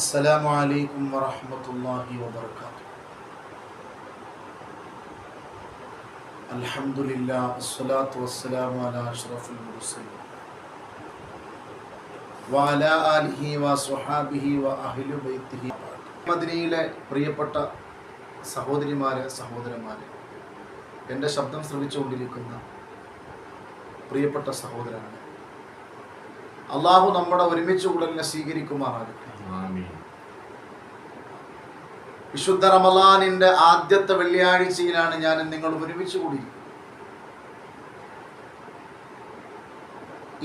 അസ്സലാമു അലൈക്കും വറഹ്മത്തുള്ളാഹി വബർക്കാത്തു അൽഹംദുലില്ലാ വസ്സലാത്തു വസ്സലാമു അലാ അഷ്റഫുൽ മുർസലീൻ. വഅല ആലിഹി വസ്വഹാബിഹി വഅഹ്ലി ബൈത്തിഹി. മദീനയിലെ പ്രിയപ്പെട്ട സഹോദരിമാരെ സഹോദരന്മാരെ എന്റെ ശബ്ദം ശ്രമിച്ചുകൊണ്ടിരിക്കുന്ന പ്രിയപ്പെട്ട സഹോദരനാണ് അള്ളാഹു നമ്മുടെ ഒരുമിച്ച് കൂടലിനെ സ്വീകരിക്കുമാറാകട്ടെ. വിശുദ്ധ റമലാനിന്റെ ആദ്യത്തെ വെള്ളിയാഴ്ചയിലാണ് ഞാൻ നിങ്ങൾ ഒരുമിച്ച് കൂടി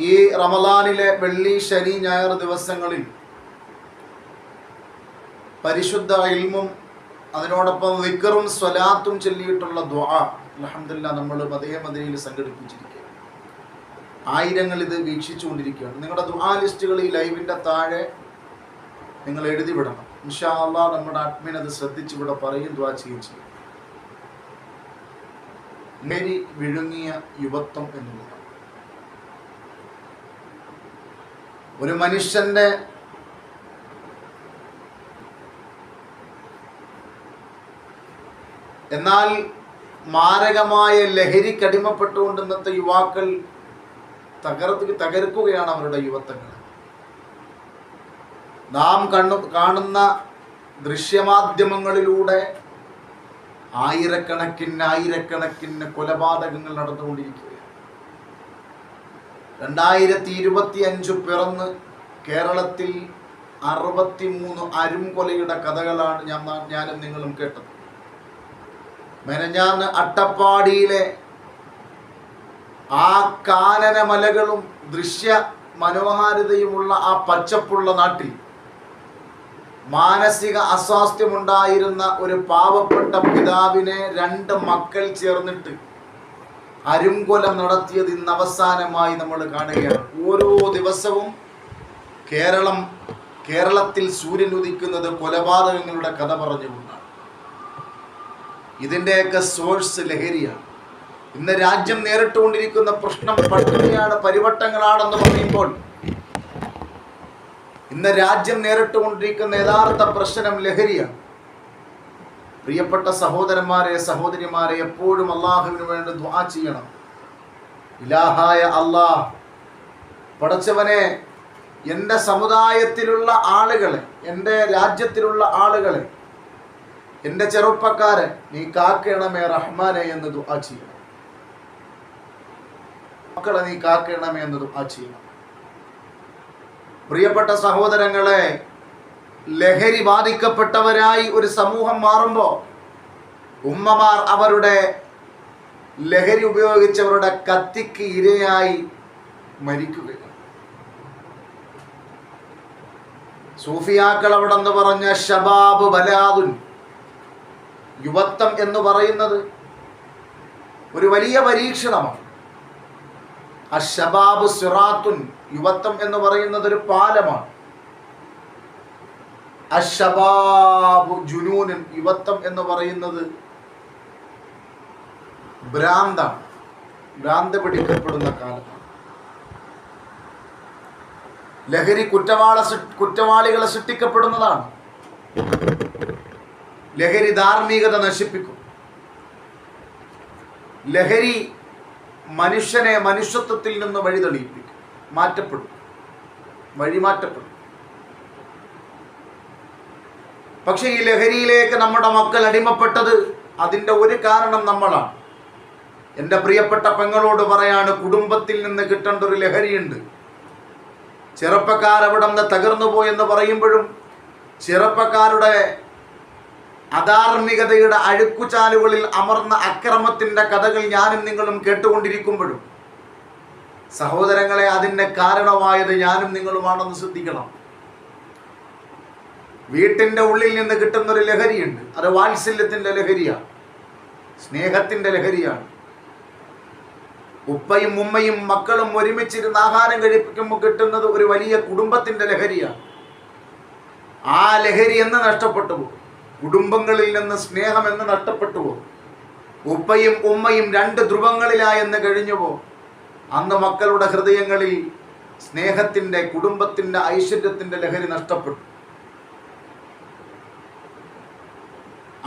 ഈ റമലാനിലെ വെള്ളി ശനി ഞായർ ദിവസങ്ങളിൽ പരിശുദ്ധ ഇൽമും അതിനോടൊപ്പം വിക്കറും സ്വലാത്തും ചൊല്ലിയിട്ടുള്ള ദ്വാ അലഹമില്ല നമ്മൾ മതേ മദനയിൽ സംഘടിപ്പിച്ചിരിക്കുക ആയിരങ്ങൾ ഇത് വീക്ഷിച്ചുകൊണ്ടിരിക്കുകയാണ്. നിങ്ങളുടെ ദുആ ലിസ്റ്റുകൾ ഈ ലൈവിന്റെ താഴെ നിങ്ങൾ എഴുതി വിടണം. ഇൻഷാ നമ്മുടെ അഡ്മിൻ അത് ശ്രദ്ധിച്ച് ഇവിടെ പറയും ദ്വാ ചെയ്യുകയും ചെയ്യും. മേരി വിഴുങ്ങിയ യുവത്വം എന്നുള്ളത് ഒരു മനുഷ്യന്റെ എന്നാൽ മാരകമായ ലഹരിക്കടിമപ്പെട്ടുകൊണ്ട് ഇന്നത്തെ യുവാക്കൾ തകർത്ത് തകർക്കുകയാണ് അവരുടെ യുവത്വങ്ങൾ. നാം കണ്ണു കാണുന്ന ദൃശ്യമാധ്യമങ്ങളിലൂടെ ആയിരക്കണക്കിന് ആയിരക്കണക്കിന് കൊലപാതകങ്ങൾ നടന്നുകൊണ്ടിരിക്കുകയാണ്. രണ്ടായിരത്തി ഇരുപത്തി അഞ്ച് പിറന്ന് കേരളത്തിൽ അറുപത്തിമൂന്ന് അരുംകൊലയുടെ കഥകളാണ് ഞാൻ ഞാനും നിങ്ങളും കേട്ടത്. മെനഞ്ഞാന്ന് അട്ടപ്പാടിയിലെ ആ കാനന മലകളും ദൃശ്യ മനോഹാരിതയുമുള്ള ആ പച്ചപ്പുള്ള നാട്ടിൽ മാനസിക അസ്വാസ്ഥ്യമുണ്ടായിരുന്ന ഒരു പാവപ്പെട്ട പിതാവിനെ രണ്ട് മക്കൾ ചേർന്നിട്ട് അരുംകൊലം നടത്തിയത് ഇന്ന് അവസാനമായി നമ്മൾ കാണുകയാണ്. ഓരോ ദിവസവും കേരളം കേരളത്തിൽ സൂര്യൻ ഉദിക്കുന്നത് കൊലപാതകങ്ങളുടെ കഥ പറഞ്ഞുകൊണ്ടാണ്. ഇതിന്റെയൊക്കെ സോഴ്സ് ലഹരിയാണ്. ഇന്ന് രാജ്യം നേരിട്ടുകൊണ്ടിരിക്കുന്ന പ്രശ്നം പട്ടിണിയാണ് പരിവട്ടങ്ങളാണെന്ന് പറയുമ്പോൾ ഇന്ന് രാജ്യം നേരിട്ടുകൊണ്ടിരിക്കുന്ന യഥാർത്ഥ പ്രശ്നം ലഹരിയാണ്. പ്രിയപ്പെട്ട സഹോദരന്മാരെ സഹോദരിമാരെ എപ്പോഴും അള്ളാഹുവിന് വേണ്ടി ദ്വാ ചെയ്യണം. ഇലാഹായ അള്ളാഹ് പടച്ചവനെ എന്റെ സമുദായത്തിലുള്ള ആളുകളെ എന്റെ രാജ്യത്തിലുള്ള ആളുകളെ എന്റെ ചെറുപ്പക്കാരെ നീ കാക്കണമേ റഹ്മാനെ എന്ന് ദുആ ചെയ്യണം. മക്കളെ നീ കാക്കണമേ എന്നതും ആ ചെയ്യണം പ്രിയപ്പെട്ട സഹോദരങ്ങളെ ലഹരി ബാധിക്കപ്പെട്ടവരായി ഒരു സമൂഹം മാറുമ്പോൾ ഉമ്മമാർ അവരുടെ ലഹരി ഉപയോഗിച്ചവരുടെ കത്തിക്ക് ഇരയായി മരിക്കുകയാണ്. സൂഫിയാക്കൾ അവിടെ നിന്ന് പറഞ്ഞ ഷബാബ് ബലാദുൻ യുവത്വം എന്ന് പറയുന്നത് ഒരു വലിയ പരീക്ഷണമാണ്. അഷബാബ് സിറാത്തുൻ യുവത്വം എന്ന് പറയുന്നത് ഒരു പാലമാണ്. അഷബാബു ജുനൂനൻ യുവത്വം എന്ന് പറയുന്നത് ഭ്രാന്താണ്. ഭ്രാന്ത് പിടിക്കപ്പെടുന്ന കാലമാണ് ലഹരി കുറ്റവാള കുറ്റവാളികളെ സൃഷ്ടിക്കപ്പെടുന്നതാണ്. ലഹരി ധാർമ്മികത നശിപ്പിക്കും. ലഹരി മനുഷ്യനെ മനുഷ്യത്വത്തിൽ നിന്ന് വഴിതെളിയിപ്പിക്കും. മാറ്റപ്പെടും. വഴിമാറ്റപ്പെടും. പക്ഷെ ഈ ലഹരിയിലേക്ക് നമ്മുടെ മക്കൾ അടിമപ്പെട്ടത് അതിന്റെ ഒരു കാരണം നമ്മളാണ്. എന്റെ പ്രിയപ്പെട്ട പെങ്ങളോട് പറയാണ് കുടുംബത്തിൽ നിന്ന് കിട്ടേണ്ട ഒരു ലഹരിയുണ്ട്. ചെറുപ്പക്കാർ അവിടെ നിന്ന് തകർന്നു പോയെന്ന് പറയുമ്പോഴും ചെറുപ്പക്കാരുടെ അധാർമികതയുടെ അഴുക്കുചാലുകളിൽ അമർന്ന അക്രമത്തിന്റെ കഥകൾ ഞാനും നിങ്ങളും കേട്ടുകൊണ്ടിരിക്കുമ്പോഴും. സഹോദരങ്ങളെ അതിന്റെ കാരണമായത് ഞാനും നിങ്ങളുമാണെന്ന് ശ്രദ്ധിക്കണം. വീട്ടിന്റെ ഉള്ളിൽ നിന്ന് കിട്ടുന്നൊരു ലഹരിയുണ്ട്. അത് വാത്സല്യത്തിന്റെ ലഹരിയാണ്. സ്നേഹത്തിന്റെ ലഹരിയാണ്. ഉപ്പയും ഉമ്മയും മക്കളും ഒരുമിച്ചിരുന്ന് ആഹാരം കഴിപ്പിക്കുമ്പോൾ കിട്ടുന്നത് ഒരു വലിയ കുടുംബത്തിന്റെ ലഹരിയാണ്. ആ ലഹരി എന്ന് നഷ്ടപ്പെട്ടു പോകും. കുടുംബങ്ങളിൽ നിന്ന് സ്നേഹം എന്ന് നഷ്ടപ്പെട്ടു പോകും ഉപ്പയും ഉമ്മയും രണ്ട് ധ്രുവങ്ങളിലായെന്ന് കഴിഞ്ഞുവോ? അന്ന് മക്കളുടെ ഹൃദയങ്ങളിൽ സ്നേഹത്തിന്റെ കുടുംബത്തിന്റെ ഐശ്വര്യത്തിന്റെ ലഹരി നഷ്ടപ്പെട്ടു.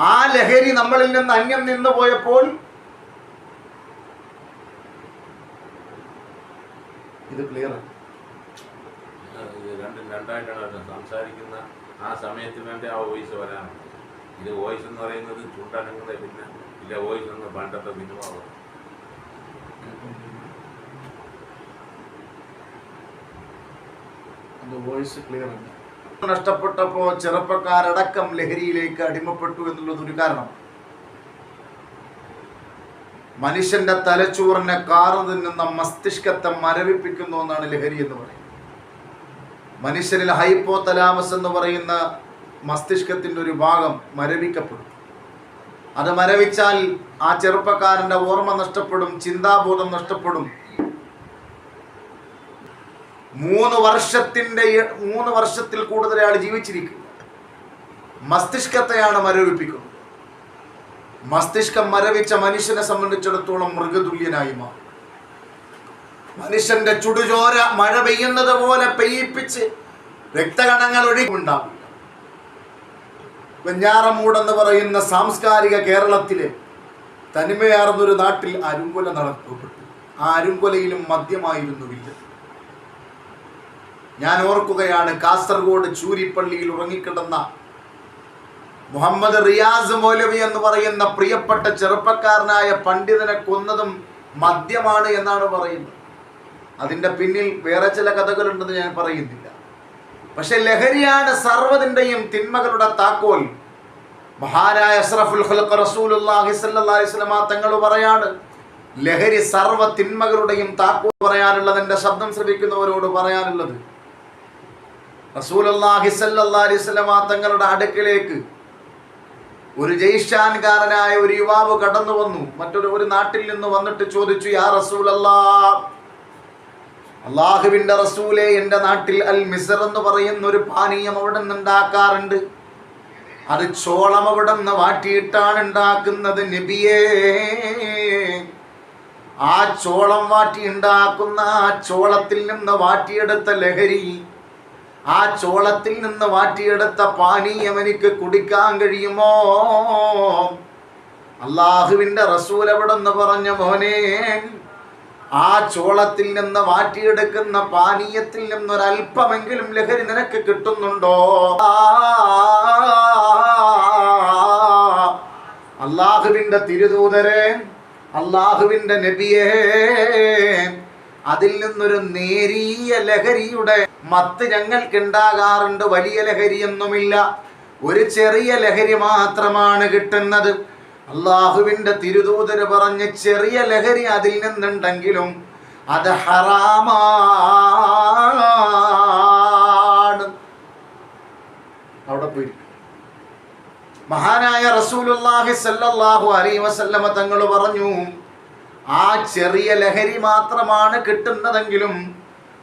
ആ ലഹരി നമ്മളിൽ നിന്ന് അന്യം നിന്നു പോയപ്പോൾ ഇത് ക്ലിയർ സംസാരിക്കുന്ന ആ സമയത്ത് വേണ്ടി ആ വോയിസ് വരാനാണ് ഇത് വോയിസ് എന്ന് പറയുന്നത് ചൂണ്ടാനങ്ങളെ പിന്നെ ഇല്ല വോയിസ് എന്ന് പണ്ടത്തെ സിനിമ വോയിസ് ക്ലിയർ അല്ല. നഷ്ടപ്പെട്ടപ്പോ ചെറുപ്പക്കാരടക്കം ലഹരിയിലേക്ക് അടിമപ്പെട്ടു എന്നുള്ളത് ഒരു കാരണം. മനുഷ്യന്റെ തലച്ചോറിനെ കാറു തിന്നുന്ന മസ്തിഷ്കത്തെ മരവിപ്പിക്കുന്നു എന്നാണ് ലഹരി എന്ന് പറയുന്നത്. മനുഷ്യനിൽ ഹൈപ്പോ തലാമസ് എന്ന് പറയുന്ന മസ്തിഷ്കത്തിന്റെ ഒരു ഭാഗം മരവിക്കപ്പെടും. അത് മരവിച്ചാൽ ആ ചെറുപ്പക്കാരന്റെ ഓർമ്മ നഷ്ടപ്പെടും ചിന്താബോധം നഷ്ടപ്പെടും. മൂന്ന് വർഷത്തിന്റെ മൂന്ന് വർഷത്തിൽ കൂടുതൽ അയാൾ ജീവിച്ചിരിക്കും. മസ്തിഷ്കത്തെയാണ് മരവിപ്പിക്കുന്നത്. മസ്തിഷ്കം മരവിച്ച മനുഷ്യനെ സംബന്ധിച്ചിടത്തോളം മൃഗതുല്യനായി മാറും. മനുഷ്യന്റെ ചുടുചോര മഴ പെയ്യുന്നത് പോലെ പെയ്യിപ്പിച്ച് രക്തകണങ്ങൾ ഒഴുകുണ്ടാവില്ല വെഞ്ഞാറമൂടെന്ന് പറയുന്ന സാംസ്കാരിക കേരളത്തിലെ തനിമയാർന്നൊരു നാട്ടിൽ അരുങ്കൊല നടത്തപ്പെട്ടു. ആ അരുങ്കൊലയിലും മദ്യമായിരുന്നുവില്ല ഞാൻ ഓർക്കുകയാണ് കാസർഗോഡ് ചൂരിപ്പള്ളിയിൽ ഉറങ്ങിക്കിടന്ന മുഹമ്മദ് റിയാസ് മൗലവി എന്ന് പറയുന്ന പ്രിയപ്പെട്ട ചെറുപ്പക്കാരനായ പണ്ഡിതനെ കൊന്നതും മദ്യമാണ് എന്നാണ് പറയുന്നത്. അതിന്റെ പിന്നിൽ വേറെ ചില കഥകളുണ്ടെന്ന് ഞാൻ പറയുന്നില്ല. പക്ഷെ ലഹരിയാണ് സർവതിന്റെയും തിന്മകളുടെ താക്കോൽ. മഹാനായ അഷ്റഫുൽ ഖൽഖ് റസൂലുള്ളാഹി സ്വല്ലല്ലാഹി അലൈഹി വസല്ലം തങ്ങൾ പറയാണ് ലഹരി സർവ തിന്മകളുടെയും താക്കോൽ പറയാനുള്ളത് എന്റെ ശബ്ദം ശ്രവിക്കുന്നവരോട് പറയാനുള്ളത്. റസൂലുള്ളാഹി സ്വല്ലല്ലാഹി അലൈഹി വസല്ലം തങ്ങളുടെ അടുക്കിലേക്ക് ഒരു ജയ്ഷാൻകാരനായ ഒരു യുവാവ് കടന്നു വന്നു മറ്റൊരു ഒരു നാട്ടിൽ നിന്ന് വന്നിട്ട് ചോദിച്ചു യാ റസൂലല്ലാ അള്ളാഹുവിന്റെ റസൂലെ എന്റെ നാട്ടിൽ അൽ മിസർ എന്ന് പറയുന്ന ഒരു പാനീയം അവിടെ നിന്ന് ഉണ്ടാക്കാറുണ്ട്. അത് ചോളം അവിടെ നിന്ന് വാട്ടിയിട്ടാണ് ഉണ്ടാക്കുന്നത് നബിയേ. ആ ചോളം വാട്ടി ഉണ്ടാക്കുന്ന ആ ചോളത്തിൽ നിന്ന് വാട്ടിയെടുത്ത ലഹരി ആ ചോളത്തിൽ നിന്ന് വാട്ടിയെടുത്ത പാനീയം എനിക്ക് കുടിക്കാൻ കഴിയുമോ? അള്ളാഹുവിന്റെ റസൂൽ എവിടെ നിന്ന് പറഞ്ഞ മോനെ ആ ചോളത്തിൽ നിന്ന് മാറ്റിയെടുക്കുന്ന പാനീയത്തിൽ നിന്നൊരല്പമെങ്കിലും ലഹരി നിനക്ക് കിട്ടുന്നുണ്ടോ? അള്ളാഹുവിന്റെ തിരുദൂതരെ അള്ളാഹുവിന്റെ നബിയെ അതിൽ നിന്നൊരു നേരിയ ലഹരിയുടെ മത്ത് ഞങ്ങൾക്ക് ഉണ്ടാകാറുണ്ട് വലിയ ലഹരിയൊന്നുമില്ല. ഒരു ചെറിയ ലഹരി മാത്രമാണ് കിട്ടുന്നത്. അള്ളാഹുവിന്റെ തിരുദൂതര് പറഞ്ഞ് ചെറിയ ലഹരി അതിൽ നിന്നുണ്ടെങ്കിലും അത് ഹറാമാണ്. അവിടെ പോയി. മഹാനായ റസൂലുള്ളാഹി സല്ലല്ലാഹു അലൈഹി വസല്ലമ തങ്ങൾ പറഞ്ഞു ആ ചെറിയ ലഹരി മാത്രമാണ് കിട്ടുന്നതെങ്കിലും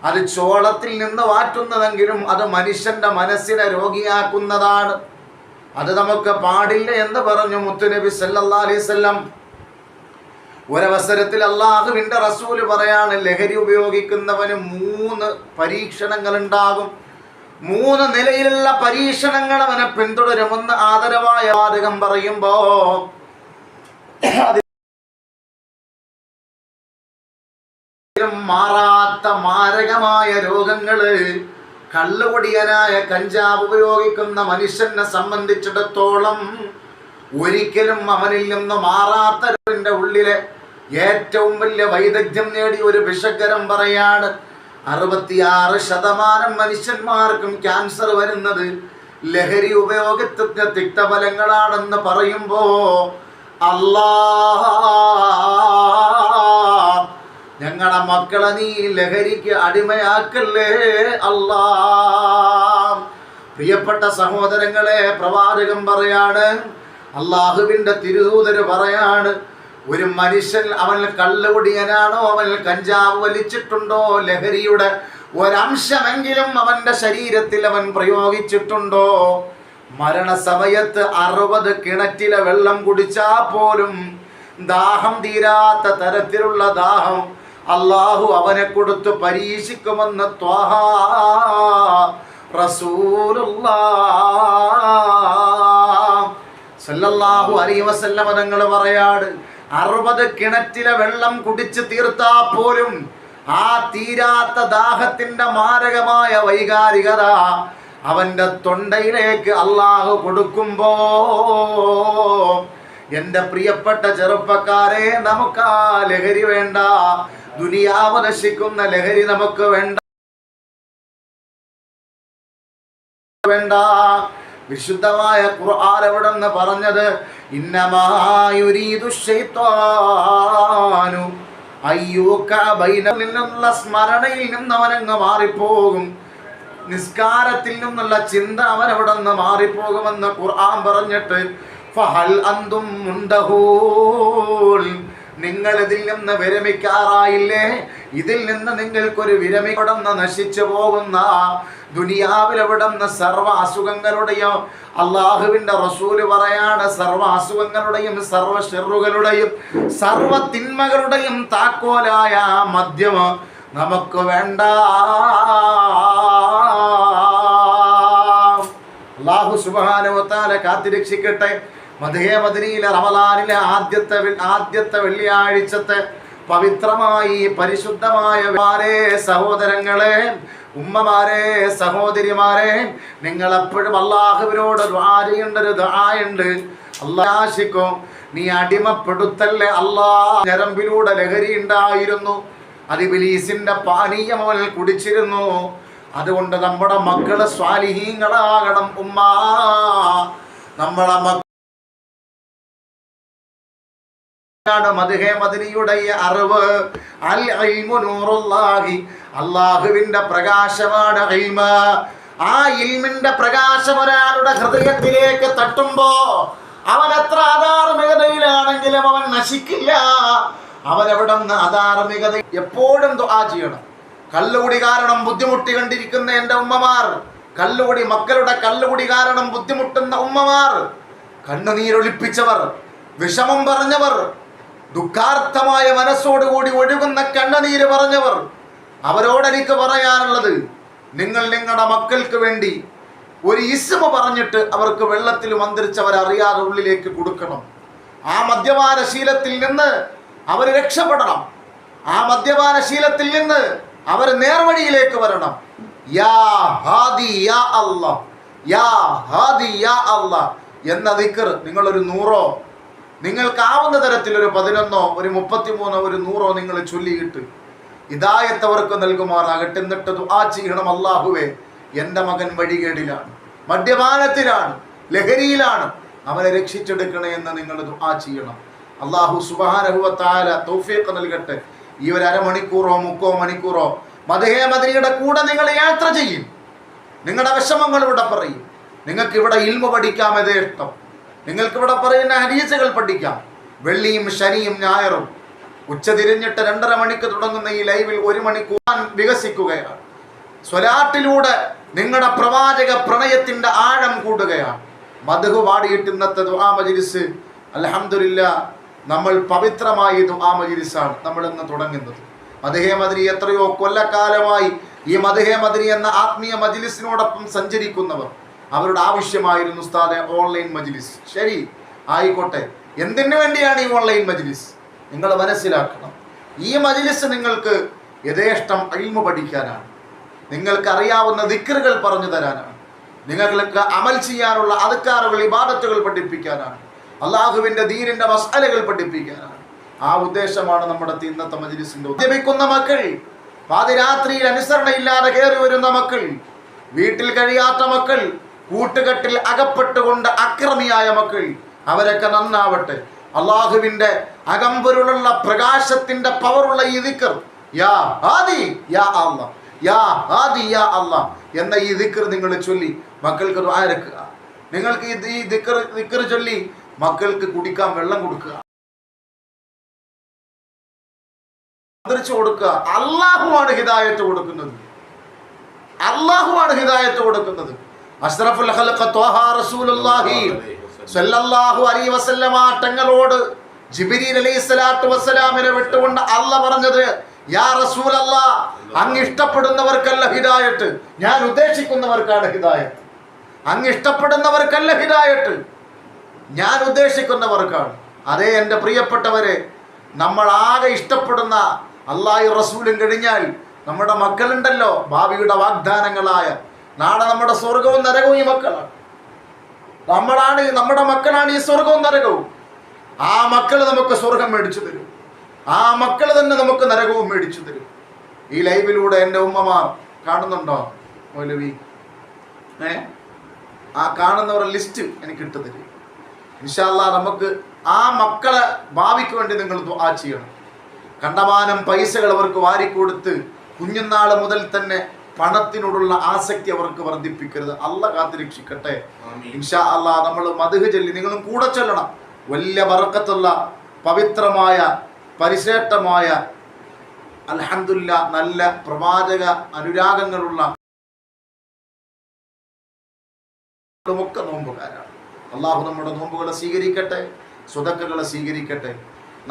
അത് ചോളത്തിൽ നിന്ന് വാറ്റുന്നതെങ്കിലും അത് മനുഷ്യന്റെ മനസ്സിനെ രോഗിയാക്കുന്നതാണ്. അത് നമുക്ക് പാടില്ല എന്ന് പറഞ്ഞു മുത്തുനബി സല്ലാ അലൈഹി വസല്ലം. ഒരവസരത്തിൽ അള്ളാഹുവിന്റെ റസൂൽ പറയാണ് ലഹരി ഉപയോഗിക്കുന്നവന് മൂന്ന് പരീക്ഷണങ്ങൾ ഉണ്ടാകും മൂന്ന് നിലയിലുള്ള പരീക്ഷണങ്ങൾ അവനെ പിന്തുടരുമെന്ന് ആദരവായ വാതകം പറയുമ്പോ മാറാത്ത മാരകമായ രോഗങ്ങൾ കള്ളുകുടിയനായ കഞ്ചാവ് ഉപയോഗിക്കുന്ന മനുഷ്യനെ സംബന്ധിച്ചിടത്തോളം ഒരിക്കലും അവനിൽ നിന്ന് മാറാത്തവന്റെ ഉള്ളിലെ ഏറ്റവും വലിയ വൈദഗ്ധ്യം നേടി ഒരു വിഷകരം പറയാണ്. അറുപത്തിയാറ് ശതമാനം മനുഷ്യന്മാർക്കും ക്യാൻസർ വരുന്നത് ലഹരി ഉപയോഗത്തിന്റെ തിക്തഫലങ്ങളാണെന്ന് പറയുമ്പോ അല്ലാ ഞങ്ങളുടെ മക്കളെ നീ ലഹരിക്ക് അടിമയാക്കല്ലേ? അല്ലാ. പ്രിയപ്പെട്ട സഹോദരങ്ങളെ പ്രവാചകം പറയാണ് അള്ളാഹുവിന്റെ തിരുദൂതര് പറയാണ് ഒരു മനുഷ്യൻ അവൻ കള്ളുകുടിയനാണോ? അവൻ കഞ്ചാവ് വലിച്ചിട്ടുണ്ടോ? ലഹരിയുടെ ഒരംശമെങ്കിലും അവന്റെ ശരീരത്തിൽ അവൻ പ്രയോഗിച്ചിട്ടുണ്ടോ? മരണസമയത്ത് അറുപത് കിണറ്റിലെ വെള്ളം കുടിച്ചാ പോലും ദാഹം തീരാത്ത തരത്തിലുള്ള ദാഹം അള്ളാഹു അവനെ കൊടുത്ത് പരീക്ഷിക്കുമെന്ന് ത്വാഹ. സല്ലല്ലാഹു അലൈഹി വസല്ലമ തങ്ങൾ പറയാട് അറുപത് കിണറ്റിലെ വെള്ളം കുടിച്ച് തീർത്താ പോലും ആ തീരാത്ത ദാഹത്തിന്റെ മാരകമായ വൈകാരികത അവന്റെ തൊണ്ടയിലേക്ക് അള്ളാഹു കൊടുക്കുമ്പോ എന്റെ പ്രിയപ്പെട്ട ചെറുപ്പക്കാരെ നമുക്ക് ആ ലഹരി വേണ്ട. ദുനിയാവ് നശിക്കുന്ന ലഹരി നമുക്ക് വേണ്ട. വേണ്ട. വിശുദ്ധമായ ഖുർആൻ എവിടെന്ന് പറഞ്ഞത്? ഇന്നമായുരീദു അയ്യൂക്ക അയ്യൂക നിന്നുള്ള സ്മരണയിൽ നിന്ന് അവനങ്ങ് മാറിപ്പോകും. നിസ്കാരത്തിൽ നിന്നുള്ള ചിന്ത അവൻ അവിടെ നിന്ന് മാറിപ്പോകുമെന്ന് ഖുർആൻ പറഞ്ഞിട്ട് ഫഹൽ അന്തും നിങ്ങൾ ഇതിൽ നിന്ന് വിരമിക്കാറായില്ലേ? ഇതിൽ നിന്ന് നിങ്ങൾക്കൊരു വിരമിക്കടന്ന് നശിച്ചു പോകുന്ന ദുനിയാവിലെവിടുന്ന സർവ അസുഖങ്ങളുടെയും അള്ളാഹുവിന്റെ റസൂൽ പറയാണ് സർവ അസുഖങ്ങളുടെയും സർവ ഷെറുകളുടെയും സർവ തിന്മകളുടെയും താക്കോലായ മദ്യം നമുക്ക് വേണ്ട. അള്ളാഹു സുബാനുവത്താലെ കാത്തിരക്ഷിക്കട്ടെ. മധുഹേ മദിനിയിലെ റമലാനിലെ ആദ്യത്തെ ആദ്യത്തെ വെള്ളിയാഴ്ചത്തെ പവിത്രമായി പരിശുദ്ധമായ സഹോദരങ്ങളെ ഉമ്മമാരെ സഹോദരിമാരെ നിങ്ങൾ എപ്പോഴും അള്ളാഹുവിനോട് ദുആ ചെയ്യേണ്ട ഒരു ദുആയുണ്ട് അള്ളാശിക്കും നീ അടിമപ്പെടുത്തല്ലേ? അല്ലാ ഞരമ്പിലൂടെ ലഹരി ഉണ്ടായിരുന്നു. അത് ബിലീസിന്റെ പാനീയം അവൻ കുടിച്ചിരുന്നു. അതുകൊണ്ട് നമ്മുടെ മക്കൾ സ്വാലിഹീങ്ങളാകണം ഉമ്മ. നമ്മളെ അറിവ്. അൽ നൂറുല്ലാഹി. അള്ളാഹുവിന്റെ പ്രകാശമാണ് ആ ഇൽമിന്റെ പ്രകാശം ഒരാളുടെ ഹൃദയത്തിലേക്ക് തട്ടുമ്പോ അവൻ എത്ര അധാർമികതയിലാണെങ്കിലും അവൻ നശിക്കില്ല. അവൻ എവിടെ നിന്ന് അധാർമികത എപ്പോഴും ദുആ ചെയ്യണം. കല്ലുകൂടി കാരണം ബുദ്ധിമുട്ടി കണ്ടിരിക്കുന്ന എന്റെ ഉമ്മമാർ. കല്ലുകൂടി മക്കളുടെ കല്ലുകൂടി കാരണം ബുദ്ധിമുട്ടുന്ന ഉമ്മമാർ. കണ്ണുനീരൊളിപ്പിച്ചവർ വിഷമം പറഞ്ഞവർ. ദുഃഖാർത്ഥമായ മനസ്സോടുകൂടി ഒഴുകുന്ന കണ്ണനീര് പറഞ്ഞവർ അവരോടെനിക്ക് പറയാനുള്ളത് നിങ്ങൾ നിങ്ങളുടെ മക്കൾക്ക് വേണ്ടി ഒരു ഇസ്മ പറഞ്ഞിട്ട് അവർക്ക് വെള്ളത്തിൽ മന്ത്രിച്ചവരറിയാതെ ഉള്ളിലേക്ക് കൊടുക്കണം. ആ മദ്യപാന ശീലത്തിൽ നിന്ന് അവർ രക്ഷപ്പെടണം. ആ മദ്യപാന ശീലത്തിൽ നിന്ന് അവർ നേർവഴിയിലേക്ക് വരണം. യാ ഹാദി യാ അല്ല യാ ഹാദി യാ അല്ല എന്ന ദിക്കർ നിങ്ങളൊരു നൂറോ നിങ്ങൾക്കാവുന്ന തരത്തിൽ ഒരു പതിനൊന്നോ ഒരു മുപ്പത്തിമൂന്നോ ഒരു നൂറോ നിങ്ങൾ ചൊല്ലിയിട്ട് ഇതായത്തവർക്ക് നൽകുമാറാകട്ടെ എന്നിട്ട് ആ ചെയ്യണം അള്ളാഹുവേ എന്റെ മകൻ വഴികേടിലാണ് മദ്യപാനത്തിലാണ് ലഹരിയിലാണ്. അവനെ രക്ഷിച്ചെടുക്കണേ എന്ന് നിങ്ങൾ ആ ചെയ്യണം. അള്ളാഹു സുബാനഹുവത്താല തൗഫീഖ് നൽകട്ടെ. ഈ ഒരു അരമണിക്കൂറോ മുക്കോ മണിക്കൂറോ മധുഹേ മദനിയുടെ കൂടെ നിങ്ങൾ യാത്ര ചെയ്യും. നിങ്ങളുടെ വിഷമങ്ങൾ ഇവിടെ പറയും. നിങ്ങൾക്ക് ഇവിടെ ഇൽമ പഠിക്കാം യഥേഷ്ടം നിങ്ങൾക്ക് ഇവിടെ പറയുന്ന ഹരീസുകൾ പഠിക്കാം. വെള്ളിയും ശനിയും ഞായറും. ഉച്ച തിരിഞ്ഞിട്ട് രണ്ടര മണിക്ക് തുടങ്ങുന്ന ഈ ലൈവിൽ ഒരു മണിക്കൂർ വികസിക്കുകയാണ്. സ്വലാട്ടിലൂടെ നിങ്ങളുടെ പ്രവാചക പ്രണയത്തിന്റെ ആഴം കൂടുകയാണ്. മധു പാടിയിട്ട് ഇന്നത്തെ ദുആ അലഹമില്ല നമ്മൾ പവിത്രമായ ദുആ നമ്മൾ ഇന്ന് തുടങ്ങുന്നത്. മധുഹേ മദരി എത്രയോ കൊല്ലക്കാലമായി ഈ മധുഹേ മദരി എന്ന ആത്മീയ മജിലിസിനോടൊപ്പം സഞ്ചരിക്കുന്നവർ. അവരുടെ ആവശ്യമായിരുന്നു ഉസ്താദെ ഓൺലൈൻ മജ്ലിസ്. ശരി ആയിക്കോട്ടെ. എന്തിനു വേണ്ടിയാണ് ഈ ഓൺലൈൻ മജ്ലിസ്? നിങ്ങൾ മനസ്സിലാക്കണം. ഈ മജ്ലിസ് നിങ്ങൾക്ക് യഥേഷ്ടം അഴിമ പഠിക്കാനാണ്. നിങ്ങൾക്ക് അറിയാവുന്ന ദിക്കറുകൾ പറഞ്ഞു തരാനാണ്. നിങ്ങൾക്ക് അമൽ ചെയ്യാനുള്ള അതുക്കാറുകൾ ഇബാദത്തുകൾ പഠിപ്പിക്കാനാണ്. അള്ളാഹുവിന്റെ ദീനിന്റെ മസാലകൾ പഠിപ്പിക്കാനാണ്. ആ ഉദ്ദേശമാണ് നമ്മുടെ ഇന്നത്തെ മജ്ലിസിന്റെ ഉദ്യമിക്കുന്ന മക്കൾ. പാതിരാത്രിയിൽ അനുസരണയില്ലാതെ കയറി വരുന്ന മക്കൾ. വീട്ടിൽ കഴിയാത്ത മക്കൾ. കൂട്ടുകെട്ടിൽ അകപ്പെട്ടുകൊണ്ട് അക്രമിയായ മക്കൾ അവരൊക്കെ നന്നാവട്ടെ. അള്ളാഹുവിന്റെ അകമ്പൊരുളുള്ള പ്രകാശത്തിന്റെ പവറുള്ള ഈ ദിക്കർ യാ ആദി യാ അല്ല യാ ആദി യാ അല്ല എന്ന ഈ ദിക്കർ നിങ്ങൾ ചൊല്ലി മക്കൾക്ക് ആരക്കുക നിങ്ങൾക്ക് ഈ ദിക്കർ ദിക്കർ ചൊല്ലി മക്കൾക്ക് കുടിക്കാൻ വെള്ളം കൊടുക്കുക. മന്ത്രിച്ചു കൊടുക്കുക. അള്ളാഹുവാണ് ഹിദായത്ത് കൊടുക്കുന്നത്. അള്ളാഹുവാണ് ഹിദായത്ത് കൊടുക്കുന്നത്. അഷ്റഫുൽ തങ്ങളോട് ജിബ്രീൽ അലൈഹി സ്വലാത്തു വസ്സലാമിനെ വിട്ടുകൊണ്ട് അല്ല പറഞ്ഞത് യാ റസൂലല്ലാ അങ്ങ് ഇഷ്ടപ്പെടുന്നവർക്കല്ല ഹിദായത്ത്. ഞാൻ ഉദ്ദേശിക്കുന്നവർക്കാണ് ഹിദായത്ത്. അങ്ങ് ഇഷ്ടപ്പെടുന്നവർക്കല്ല ഹിദായത്ത്. ഞാൻ ഉദ്ദേശിക്കുന്നവർക്കാണ്. അതേ എന്റെ പ്രിയപ്പെട്ടവരെ നമ്മൾ ആകെ ഇഷ്ടപ്പെടുന്ന അള്ളാഹി റസൂലും കഴിഞ്ഞാൽ നമ്മുടെ മക്കളുണ്ടല്ലോ ഭാവിയുടെ വാഗ്ദാനങ്ങളായ നാളെ നമ്മുടെ സ്വർഗവും നരകവും ഈ മക്കളാണ്. നമ്മളാണ് നമ്മുടെ മക്കളാണ് ഈ സ്വർഗവും നരകവും. ആ മക്കൾ നമുക്ക് സ്വർഗം മേടിച്ചു തരും. ആ മക്കൾ തന്നെ നമുക്ക് നരകവും മേടിച്ചു തരും. ഈ ലൈവിലൂടെ എന്റെ ഉമ്മമാർ കാണുന്നുണ്ടോ? മൗലവി? ഏ? ആ കാണുന്നവരുടെ ലിസ്റ്റ് എനിക്ക് ഇട്ടു തരും. ഇൻഷാല്ല നമുക്ക് ആ മക്കളെ ഭാവിക്ക് വേണ്ടി നിങ്ങൾ ആ ചെയ്യണം. കണ്ടമാനം പൈസകൾ അവർക്ക് വാരിക്കൊടുത്ത് കുഞ്ഞുനാൾ മുതൽ തന്നെ പണത്തിനോടുള്ള ആസക്തി അവർക്ക് വർദ്ധിപ്പിക്കരുത്. അല്ല കാത്തിരക്ഷിക്കട്ടെ. ഇൻഷാ അല്ല നമ്മൾ മധുഹ് ചൊല്ലി നിങ്ങളും കൂടെ ചൊല്ലണം. വലിയ വറക്കത്തുള്ള പവിത്രമായ പരിശ്രേഷ്ഠമായ അൽഹംദുലില്ല നല്ല പ്രവാചക അനുരാഗങ്ങളുള്ള ഒക്കെ നോമ്പുകാരാണ്. അള്ളാഹു നമ്മുടെ നോമ്പുകളെ സ്വീകരിക്കട്ടെ സ്വതക്കുകളെ സ്വീകരിക്കട്ടെ.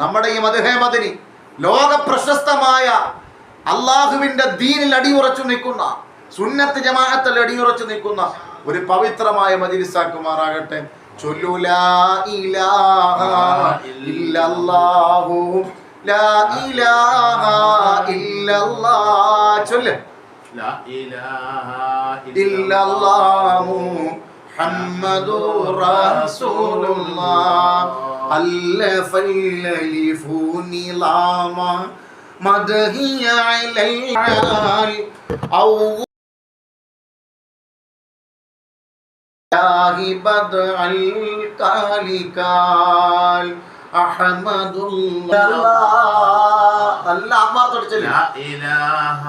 നമ്മുടെ ഈ മധുഹേ മദിനി ലോക പ്രശസ്തമായ അള്ളാഹുവിന്റെ ദീനിൽ അടിയുറച്ചു നിൽക്കുന്ന സുന്നത്ത് ജമാഅത്തിൽ അടിയുറച്ചു നിൽക്കുന്ന ഒരു പവിത്രമായ മജിലിസാക്കുമാറാകട്ടെ ചൊല്ലു ലാ ഇലാഹ ഇല്ലല്ലാഹു ലാ ഇലാഹ ഇല്ലല്ലാഹ് ചൊല്ല് لا إله إلا الله محمد رسول الله ألف الألف نظاما مدهي على العال أو الله بدع الكالكال أحمد الله. الله أكبر لا إله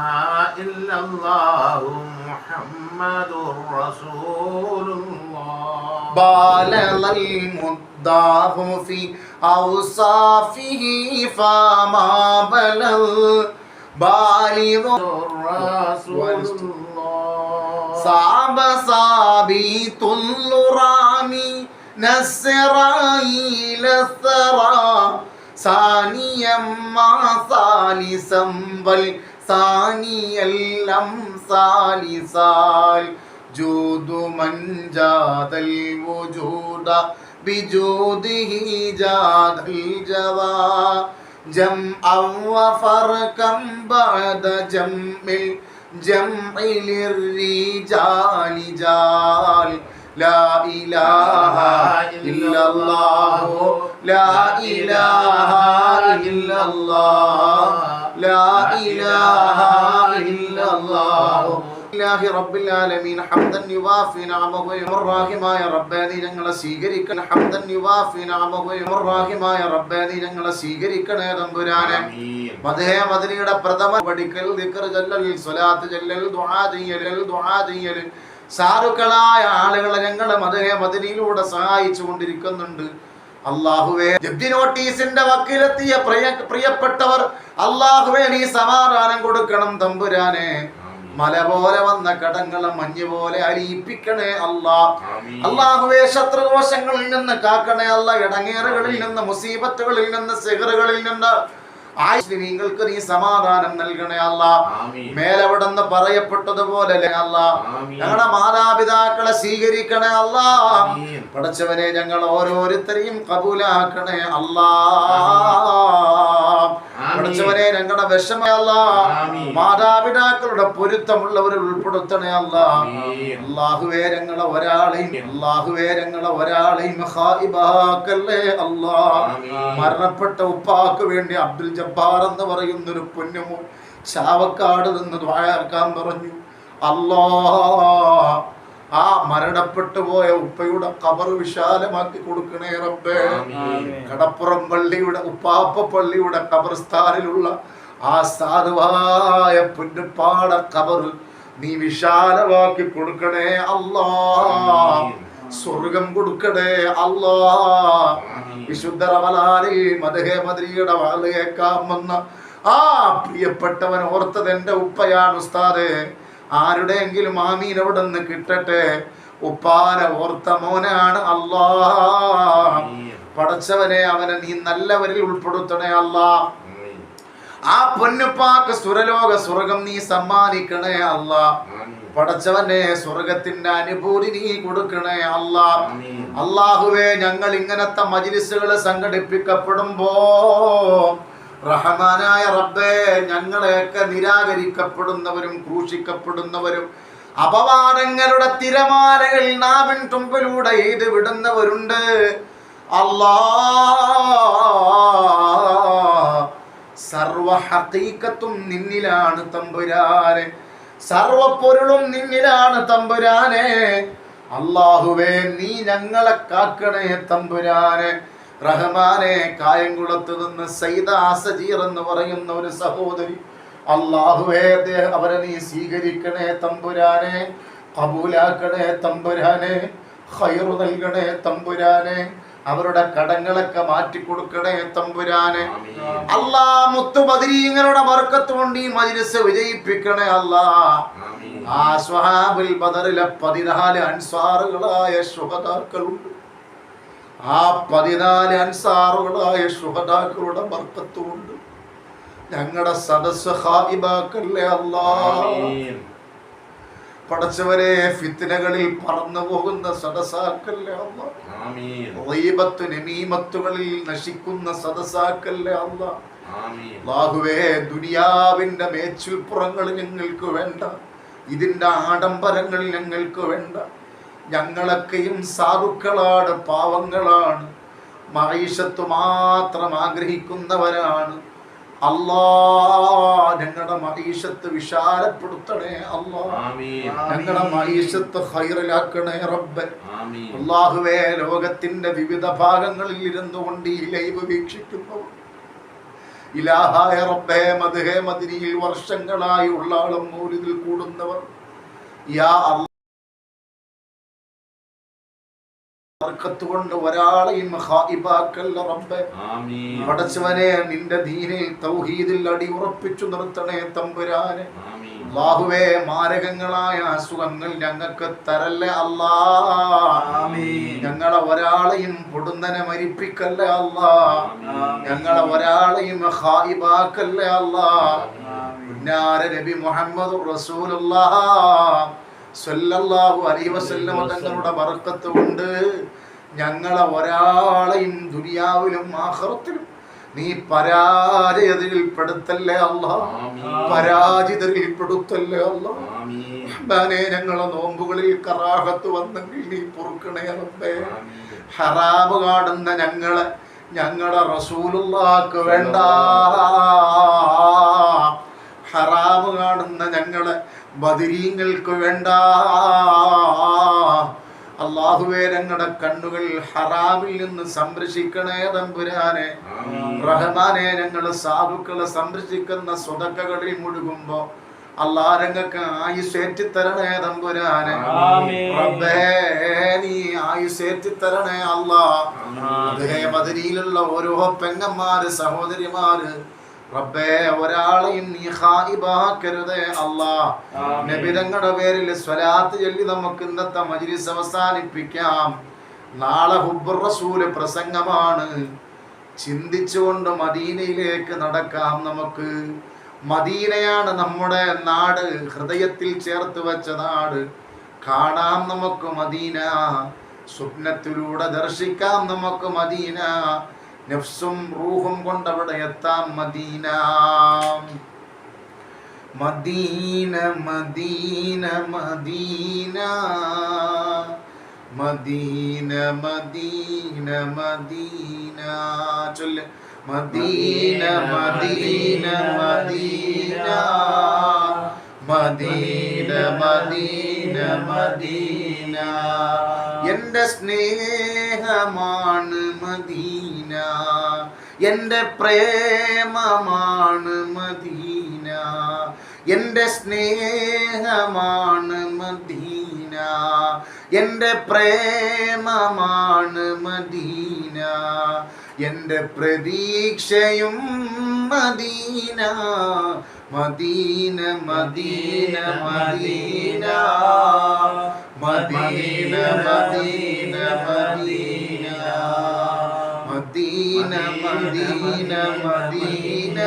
إلا الله محمد رسول الله. بالغ المداه في أوصافه فما بلغ بالغ رسول الله صعب صابيت الرامي نسرائيل الثرى ثانيا مع ثالثا بل ثاني الأمثال سال جود من جاد الوجود بجوده جاد الجوى جمعا وفرقا بعد جمع الجمع للرجال جال لا إله إلا الله لا إله إلا الله لا إله إلا الله ലല്ലാഹി റബ്ബിൽ ആലമീൻ. ഹംദൻ യുവാഫി നഅമഹു യുറാഹിമായ റബ്ബേ നീ ഞങ്ങളെ സ്വീകരിക്കണ. ഹംദൻ യുവാഫി നഅമഹു യുറാഹിമായ റബ്ബേ നീ ഞങ്ങളെ സ്വീകരിക്കണേ തമ്പുരാനെ. മദഹേ മദനിയുടെ പ്രഥമ പഠിക്കൽ ദിക്ർ ജല്ലൽ സ്വലാത്ത് ജല്ലൽ ദുആ ചെയ്യൽ ദുആ ചെയ്യൽ. സാധുക്കളായ ആളുകളെ ഞങ്ങളെ മദഹേ മദനിയിലൂടെ സഹായിച്ചു കൊണ്ടിരിക്കുന്നുണ്ട്. അള്ളാഹുവേ ജബ്ദി നോട്ടീസിന്റെ വക്കീലെത്തിയ പ്രിയ പ്രിയപ്പെട്ടവർ അള്ളാഹുവേ നീ സമാധാനം കൊടുക്കണം തമ്പുരാനെ. മല പോലെ വന്ന കടങ്ങളെ മഞ്ഞ് പോലെ അലിയിപ്പിക്കണേ അല്ല. അള്ളാഹുവേ ശത്രുദോഷങ്ങളിൽ നിന്ന് കാക്കണേ അല്ല. ഇടങ്ങേറുകളിൽ നിന്ന് മുസീബത്തുകളിൽ നിന്ന് സിഹറുകളിൽ നിന്ന്. ആയിങ്ങൾക്ക് നീ സമാധാനം നൽകണേ അല്ല. മേലവിടെന്ന് പറയപ്പെട്ടതുപോലെ അല്ല ഞങ്ങളുടെ മാതാപിതാക്കളെ സ്വീകരിക്കണേ അല്ല. പഠിച്ചവനെ ഞങ്ങൾ ഓരോരുത്തരെയും കബൂലാക്കണേ അല്ലാ. പടച്ചവനെ ഞങ്ങളുടെ വിഷമയല്ല. മാതാപിതാക്കളുടെ പൊരുത്തമുള്ളവരെ ഉൾപ്പെടുത്തണേ അല്ല ആമീൻ. അള്ളാഹുവേ ഞങ്ങളെ ഒരാളെയും അള്ളാഹുവേ ഞങ്ങളെ ഒരാളെയും ഹായിബാക്കല്ലേ അല്ലാ ആമീൻ. മരണപ്പെട്ട ഉപ്പാക്ക് വേണ്ടി അബ്ദുൽ ജബ്ബാർ എന്ന് പറയുന്ന ഒരു പൊന്നുമോ ചാവക്കാട് നിന്ന് ദ്വാരക്കാൻ പറഞ്ഞു അല്ലാ ആ മരണപ്പെട്ടു പോയ ഉപ്പയുടെ കബർ വിശാലമാക്കി കൊടുക്കണേ റബ്ബേ. കടപ്പുറം പള്ളിയുടെ ഉപ്പാപ്പ പള്ളിയുടെ കബർസ്ഥാനിലുള്ള ആ സാധുവായ പുന്നപ്പാട കബർ നീ വിശാലമാക്കി കൊടുക്കണേ അല്ലാ. സ്വർഗം കൊടുക്കണേ അല്ലാ. വിശുദ്ധ റമലാലി മദഹേ മദ്രിയുടെ വാളേക്കാമെന്ന് വന്ന ആ പ്രിയപ്പെട്ടവൻ ഓർത്തത് എന്റെ ഉപ്പയാണ് ഉസ്താദേ. ആരുടെയെങ്കിലും ആമീൻ അവിടെ നിന്ന് കിട്ടട്ടെ? ഉപ്പാന ഓർത്ത മോനാണ് അല്ലാ. പടച്ചവനെ അവനെ നീ നല്ലവരിൽ ഉൾപ്പെടുത്തണേ അല്ലാ ആ പൊന്നുപ്പാക്ക് സുരലോക സ്വർഗം നീ സമ്മാനിക്കണേ അല്ല പടച്ചവനെ സ്വർഗത്തിന്റെ അനുഭൂതി നീ കൊടുക്കണേ അല്ല അള്ളാഹുവേ ഞങ്ങൾ ഇങ്ങനത്തെ മജിലിസുകൾ സംഘടിപ്പിക്കപ്പെടുമ്പോ റഹമാനായ റബ്ബേ ഞങ്ങളെയൊക്കെ നിരാകരിക്കപ്പെടുന്നവരും ക്രൂശിക്കപ്പെടുന്നവരും അപവാദങ്ങളുടെ തിരമാലകൾ നാവിൻ തുമ്പിലൂടെ എയ്ത് വിടുന്നവരുണ്ട്. അല്ലാ സർവ നിന്നിലാണ് തമ്പുരാനെ. സർവ പൊരുളും നിന്നിലാണ് തമ്പുരാനെ. അള്ളാഹുവേ നീ ഞങ്ങളെ കാക്കണേ തമ്പുരാനെ. റഹ്മാനെ കായംകുളത്ത് നിന്ന് സൈദ അസജീർ എന്ന് പറയുന്ന ഒരു സഹോദരി. അള്ളാഹുവേ അവരെ നീ സ്വീകരിക്കണേ തമ്പുരാനെ. കബൂലാക്കണേ തമ്പുരാനെ. ഹൈറു നൽകണേ തമ്പുരാനെ. അവരുടെ കടങ്ങളൊക്കെ മാറ്റി കൊടുക്കണേ തമ്പുരാനെ അല്ലാ മുത്തു ബദരീങ്ങളുടെ വർക്കത്ത് കൊണ്ട് ഈ മജ്ലിസ് വിജയിപ്പിക്കണേ അല്ലാ. ആ സ്വഹാബുൽ ബദറിലെ പതിനാല് അൻസാറുകളായ ശുഹദാക്കളുണ്ട്. ആ പതിനാല് അൻസാറുകളായ ശുഹദാക്കളുടെ വർക്കത്തുകൊണ്ട് ഞങ്ങളുടെ സദസ് ഹാബിബാക്കല്ലേ അല്ലാ. പടച്ചവരെ ഫിത്തിനകളിൽ പറന്നു പോകുന്ന സദസാക്കല്ലേ റീബത്ത് നമീമത്തുകളിൽ നശിക്കുന്ന സദസാക്കല്ലേ അല്ല. ബാഹുവേ ദുനിയാവിന്റെ മേച്ചിൽപ്പുറങ്ങൾ ഞങ്ങൾക്ക് വേണ്ട ഇതിന്റെ ആഡംബരങ്ങൾ ഞങ്ങൾക്ക് വേണ്ട ഞങ്ങളൊക്കെയും സാധുക്കളാണ് പാവങ്ങളാണ്. മഹീഷത്ത് മാത്രം ആഗ്രഹിക്കുന്നവരാണ്. അല്ലാ ഞങ്ങളുടെ മഹീഷത്ത് വിശാലപ്പെടുത്തണേ അല്ലാ ഞങ്ങളുടെ മഹീഷത്ത് ഹൈറിലാക്കണേ റബ്ബ്. അള്ളാഹുവേ ലോകത്തിന്റെ വിവിധ ഭാഗങ്ങളിൽ ഇരുന്നു കൊണ്ട് ഈ ലൈവ് വീക്ഷിക്കുന്നു. ഇലാഹായ റബ്ബേ മദ്ഹേ മദിനിയിൽ വർഷങ്ങളായി ഉള്ളാളം മൂലിതിൽ കൂടുന്നവർ. യാ അള്ളാഹ് കൊണ്ട് ഒരാളെയും ഹായിബാക്കല്ല റബ്ബേ. പടച്ചവനെ നിന്റെ ദീനിൽ തൗഹീദിൽ അടിയുറപ്പിച്ചു നിർത്തണേ തമ്പുരാനെ. അള്ളാഹുവേ മാരകങ്ങളായ അസുഖങ്ങൾ ഞങ്ങൾക്ക് തരല്ലേ അല്ലാ. ഞങ്ങളെ ഒരാളെയും പൊടുന്നനെ മരിപ്പിക്കല്ലേ അല്ലാ. ഞങ്ങളെ ഒരാളെയും ഹായിബാക്കല്ലേ അല്ലാ. നബി മുഹമ്മദ് റസൂലുള്ളാഹ് സ്വല്ലല്ലാഹു അലൈഹി വസല്ലമ തങ്ങളുടെ ബർക്കത്ത് കൊണ്ട് ഞങ്ങളെ ഒരാളെയും ദുനിയാവിലും ആഖിറത്തിലും നീ പരാജയതിൽപ്പെടുത്തല്ലേ അല്ല? പരാജിതരിൽപ്പെടുത്തല്ലേ അല്ല? അല്ലാ റഹ്മാനേ ഞങ്ങളെ നോമ്പുകളിൽ കറാഹത്ത് വന്നെങ്കിൽ നീ പൊറുക്കണേ റബ്ബേ. ഹറാബ് കാണുന്ന ഞങ്ങളെ ഞങ്ങളെ റസൂലുള്ളാക്ക് വേണ്ട. ഹറാബ് കാണുന്ന ഞങ്ങളെ ബദിരീങ്ങൾക്ക് വേണ്ട. അള്ളാഹുവേ ഞങ്ങളുടെ കണ്ണുകൾ ഹറാമിൽ നിന്ന് സംരക്ഷിക്കണേ തമ്പുരാനെ. റഹ്മാനെ ഞങ്ങൾ സാധുക്കളെ സംരക്ഷിക്കുന്ന സ്വതക്കകളിൽ മുഴുകുമ്പോ അള്ളാ ഞങ്ങൾക്ക് ആയുസേറ്റി തരണേ തമ്പുരാനെ. റബ്ബേ നീ ആയുസേറ്റി തരണേ അല്ലാ അതേ മദനിയിലുള്ള ഓരോ പെങ്ങന്മാര് സഹോദരിമാര് റബ്ബേ ഒരാളെയും നീ ഹായിബാക്കരുതേ അല്ലാ. നബിതങ്ങളുടെ പേരിൽ സ്വലാത്ത് ചൊല്ലി നമുക്ക് ഇന്നത്തെ മജ്ലിസ് അവസാനിപ്പിക്കാം. നാളെ ഹുബ്ബുർ റസൂൽ പ്രസംഗമാണ്. ചിന്തിച്ചുകൊണ്ട് മദീനയിലേക്ക് നടക്കാം നമുക്ക്. മദീനയാണ് നമ്മുടെ നാട്. ഹൃദയത്തിൽ ചേർത്ത് വെച്ച നാട് കാണാം നമുക്ക് മദീന. സ്വപ്നത്തിലൂടെ ദർശിക്കാം നമുക്ക് മദീന. നഫ്സും റൂഹും കൊണ്ട് അവിടെ എത്താം മദീന. മദീന മദീന മദീന. മദീന മദീന മദീന. ചൊല്ല. മദീന മദീന മദീന. മദീന മദീന മദീന. എന്റെ സ്നേഹമാണ് മദീന. എന്റെ പ്രേമമാണ് മദീന. എന്റെ സ്നേഹമാണ് മദീന. എന്റെ പ്രേമമാണ് മദീന. എന്റെ പ്രതീക്ഷയും മദീന. മദീന മദീന മദീന. മദീന മദീന മദീന. മദീന മദീന മദീന.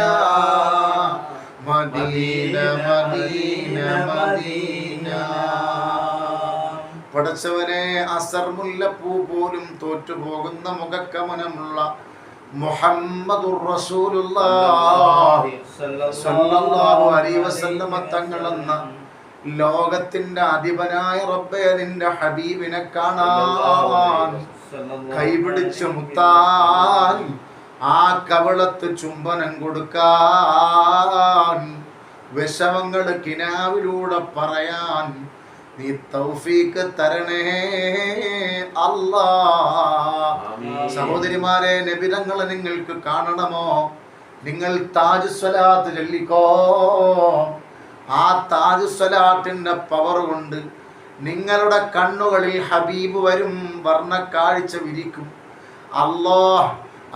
മദീന മദീന മദീന. പടച്ചവരെ അസർ മുല്ലപ്പൂ പോലും തോറ്റുപോകുന്ന മുഖക്കമനമുള്ള മുഹമ്മദുർ റസൂലുള്ളാഹ് തങ്ങളെന്ന ലോകത്തിന്റെ അധിപനായ റബ്ബെ നിന്റെ ഹബീബിനെ കാണാൻ കൈപിടിച്ച് മുത്താൻ ആ കവളത്ത് ചുംബനം കൊടുക്കാൻ വിഷമങ്ങൾ കിനാവിലൂടെ പറയാൻ നീ തൗഫീക്ക് തരണേ അല്ലാ. സഹോദരിമാരെ നബിതങ്ങളെ നിങ്ങൾക്ക് കാണണമോ? നിങ്ങൾ താജ് സ്വലാത്ത് ചൊല്ലിക്കോ? ആ താജ് സ്വലാത്തിന്റെ പവർ കൊണ്ട് നിങ്ങളുടെ കണ്ണുകളിൽ ഹബീബ് വരും വർണ കാഴ്ച വിരിക്കും. അല്ലോ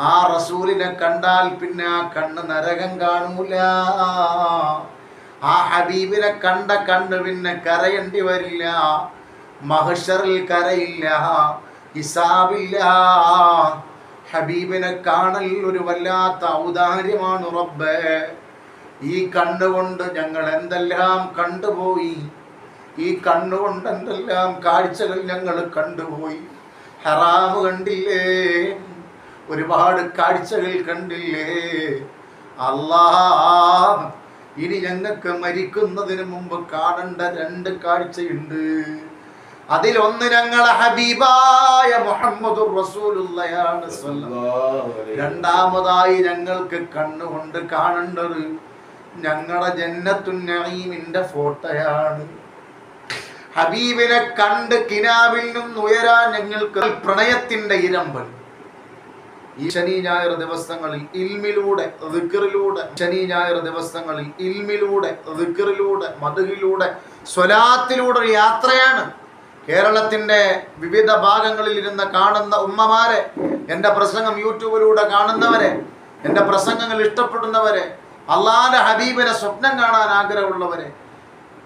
ആ റസൂലിനെ കണ്ടാൽ പിന്നെ ആ കണ്ണ് നരകം കാണൂല. ആ ഹബീബിനെ കണ്ട കണ്ണ് പിന്നെ കരയേണ്ടി വരില്ല. മഹഷറിൽ കരയില്ല ഹിസാബില്ല. ഹബീബിനെ കാണൽ ഒരു വല്ലാത്ത ഔദാര്യമാണ് റബ്ബേ. ഈ കണ്ണുകൊണ്ട് ഞങ്ങൾ എന്തെല്ലാം കണ്ടുപോയി? ഈ കണ്ണുകൊണ്ട് എന്തെല്ലാം കാഴ്ചകൾ ഞങ്ങൾ കണ്ടുപോയി? ഹറാമ് കണ്ടില്ലേ? ഒരുപാട് കാഴ്ചകൾ കണ്ടില്ലേ? അല്ലാ ഇനി ഞങ്ങൾക്ക് മരിക്കുന്നതിന് മുമ്പ് കാണേണ്ട രണ്ട് കാഴ്ചയുണ്ട്. അതിലൊന്ന് ഞങ്ങളെ ഹബീബായ മുഹമ്മദ് റസൂലുള്ളയാണ് രണ്ടാമതായി ഞങ്ങൾക്ക് കണ്ണുകൊണ്ട് കാണേണ്ടത് ഞങ്ങളുടെ ജന്നത്തുന്നീമിന്റെ ഫോട്ടോയാണ്. ഹബീബിനെ കണ്ട് കിനാവിൽ നിന്ന് ഉയരാൻ ഞങ്ങൾക്ക് പ്രണയത്തിന്റെ ഇരമ്പൽ ഈ ശനി ഞായർ ദിവസങ്ങളിൽ ഇൽമിലൂടെ റിക്കറിലൂടെ ശനി ഞായർ ദിവസങ്ങളിൽ ഇൽമിലൂടെ റിക്കറിലൂടെ മധുഹിലൂടെ സ്വലാത്തിലൂടെ ഒരു യാത്രയാണ്. കേരളത്തിന്റെ വിവിധ ഭാഗങ്ങളിൽ ഇരുന്ന് കാണുന്ന ഉമ്മമാരെ എന്റെ പ്രസംഗം യൂട്യൂബിലൂടെ കാണുന്നവരെ എന്റെ പ്രസംഗങ്ങൾ ഇഷ്ടപ്പെടുന്നവരെ അള്ളാന്റെ ഹബീബിനെ സ്വപ്നം കാണാൻ ആഗ്രഹമുള്ളവരെ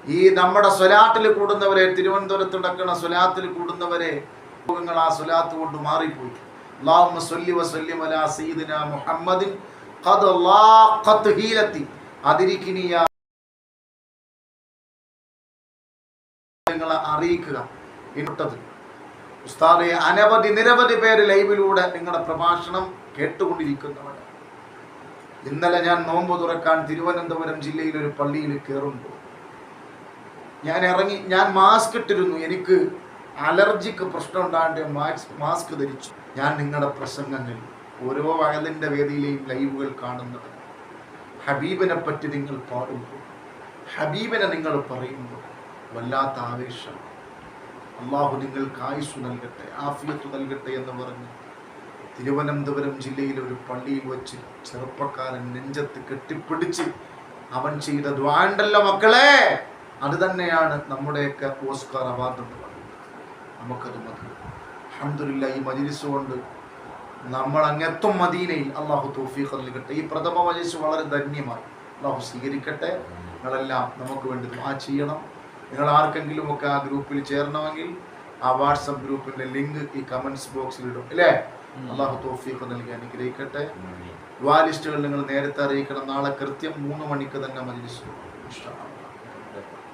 ഈ നമ്മുടെ സ്വലാത്തിൽ കൂടുന്നവരെ തിരുവനന്തപുരത്ത് നടക്കുന്ന സ്വലാത്തിൽ കൂടുന്നവരെ രോഗങ്ങൾ ആ സ്വലാത്ത് കൊണ്ട് മാറിപ്പോയി. അറിയിക്കുക. അനവധി നിരവധി പേര് ലൈവിലൂടെ നിങ്ങളുടെ പ്രഭാഷണം കേട്ടുകൊണ്ടിരിക്കുന്നവരാണ്. ഇന്നലെ ഞാൻ നോമ്പ് തുറക്കാൻ തിരുവനന്തപുരം ജില്ലയിൽ ഒരു പള്ളിയിൽ കയറുമ്പോൾ ഞാൻ ഇറങ്ങി ഞാൻ മാസ്ക് ഇട്ടിരുന്നു. എനിക്ക് അലർജിക്ക് പ്രശ്നം ഉണ്ടാണ്ട് മാസ്ക് ധരിച്ചു. ഞാൻ നിങ്ങളുടെ പ്രസംഗങ്ങൾ ഓരോ വയലിന്റെ വേദിയിലെയും ലൈവുകൾ കാണുന്നത് ഹബീബിനെ പറ്റി നിങ്ങൾ പാടുമ്പോൾ ഹബീബിനെ നിങ്ങൾ പറയുമ്പോൾ വല്ലാത്ത ആവേശം അള്ളാഹു നിങ്ങൾക്ക് ആയുസ് നൽകട്ടെ ആഫിയത്ത് നൽകട്ടെ എന്ന് പറഞ്ഞ് തിരുവനന്തപുരം ജില്ലയിലെ ഒരു പള്ളിയിൽ വെച്ച് ചെറുപ്പക്കാരൻ നെഞ്ചത്ത് കെട്ടിപ്പിടിച്ച് അവൻ ചെയ്ത ദ്വാണ്ടല്ല മക്കളെ. അത് തന്നെയാണ് നമ്മുടെയൊക്കെ ഓസ്കാർ അവാർഡ് എന്ന് പറയുന്നത്. നമുക്കത് മതി. അഹമ്മദില്ല ഈ മജിലിസ് കൊണ്ട് നമ്മൾ അങ്ങെത്തും മദീനയിൽ അള്ളാഹു തോഫീഖ് നൽകട്ടെ. ഈ പ്രഥമ മജിലിസ് വളരെ ധന്യമായി. അള്ളാഹു സ്വീകരിക്കട്ടെ. നിങ്ങളെല്ലാം നമുക്ക് വേണ്ടി ആ ചെയ്യണം. നിങ്ങൾ ആർക്കെങ്കിലും ഒക്കെ ആ ഗ്രൂപ്പിൽ ചേരണമെങ്കിൽ ആ വാട്സപ്പ് ഗ്രൂപ്പിന്റെ ലിങ്ക് ഈ കമന്റ്സ് ബോക്സിൽ ഇടും. അല്ലേ? അള്ളാഹു തോഫീഖ് നൽകി അനുഗ്രഹിക്കട്ടെ. വാലിസ്റ്റുകൾ നിങ്ങൾ നേരത്തെ അറിയിക്കണം. നാളെ കൃത്യം മൂന്ന് മണിക്ക് തന്നെ മജിലിസ്. ഇഷ്ടമാണ്.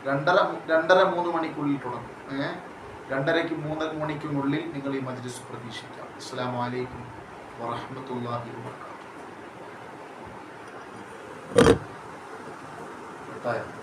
രണ്ടര രണ്ടര മൂന്ന് മണിക്കുള്ളിൽ തുടങ്ങും. ഏഹ് രണ്ടരയ്ക്ക് മൂന്നര മണിക്കുള്ളിൽ നിങ്ങൾ ഈ മജ്ലിസ് പ്രതീക്ഷിക്കാം. അസ്സാം വലൈക്കും വറഹ്മത്തുള്ളാഹി വബറകാതുഹു.